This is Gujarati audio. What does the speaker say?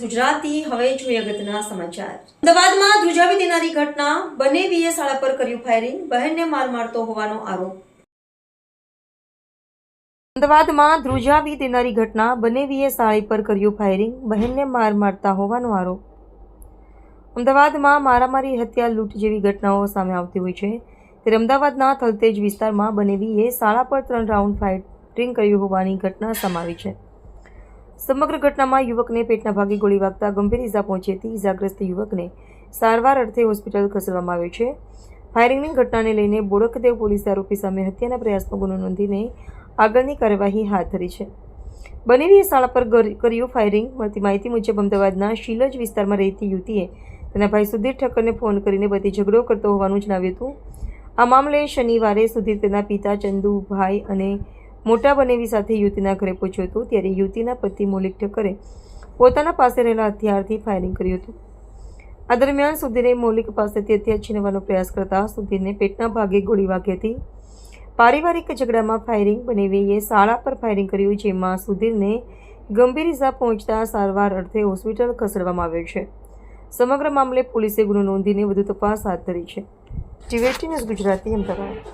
ગુજરાતી હવે જોઈએ અગત્યના સમાચાર. અમદાવાદમાં ધ્રુજાવી દેનારી ઘટના. બંને વીએ શાળા પર કર્યું ફાયરિંગ. બહેનને માર મારતો હોવાનો આરોપ. અમદાવાદમાં ધ્રુજાવી દેનારી ઘટના. બંને વીએ પર કર્યું ફાયરિંગ. બહેનને માર મારતા હોવાનો આરોપ. અમદાવાદમાં મારામારી, હત્યા, લૂંટ જેવી ઘટનાઓ સામે આવતી હોય છે. ત્યારે અમદાવાદના થલતેજ વિસ્તારમાં બનેવીએ શાળા પર ત્રણ રાઉન્ડ ફાયરિંગ કર્યું હોવાની ઘટના સમાવી છે. સમગ્ર ઘટનામાં યુવકને પેટના ભાગે ગોળી વાગતા ગંભીર ઇજા પહોંચી હતી. ઇજાગ્રસ્ત યુવકને સારવાર અર્થે હોસ્પિટલ ખસેડવામાં આવ્યો છે. ફાયરિંગની ઘટનાને લઈને બોડકદેવ પોલીસે આરોપી સામે હત્યાના પ્રયાસનો ગુનો નોંધીને આગળની કાર્યવાહી હાથ ધરી છે. બનેલી શાળા પર કર્યું ફાયરિંગ. મળતી માહિતી મુજબ અમદાવાદના શીલજ વિસ્તારમાં રહેતી યુવતીએ તેના ભાઈ સુધીર ઠક્કરને ફોન કરીને બધી ઝઘડો કરતો હોવાનું જણાવ્યું હતું. આ મામલે શનિવારે સુધીર તેના પિતા, ચંદુભાઈ અને મોટા બનેવી સાથે યુવતીના ઘરે પહોંચ્યો હતો. ત્યારે યુવતીના પતિ મૌલિક ઠક્કરે પોતાના પાસે રહેલા હથિયારથી ફાયરિંગ કર્યું હતું. આ દરમિયાન સુધીરે મૌલિક પાસેથી હથિયાર છીનવાનો પ્રયાસ કરતા સુધીરને પેટના ભાગે ગોળી વાગી હતી. પારિવારિક ઝઘડામાં ફાયરિંગ બનેવીએ શાળા પર ફાયરિંગ કર્યું, જેમાં સુધીરને ગંભીર ઇજા પહોંચતા સારવાર અર્થે હોસ્પિટલ ખસેડવામાં આવ્યો છે. સમગ્ર મામલે પોલીસે ગુનો નોંધીને વધુ તપાસ હાથ ધરી છે. ટીવેટી ન્યૂઝ ગુજરાતી અમદાવાદ.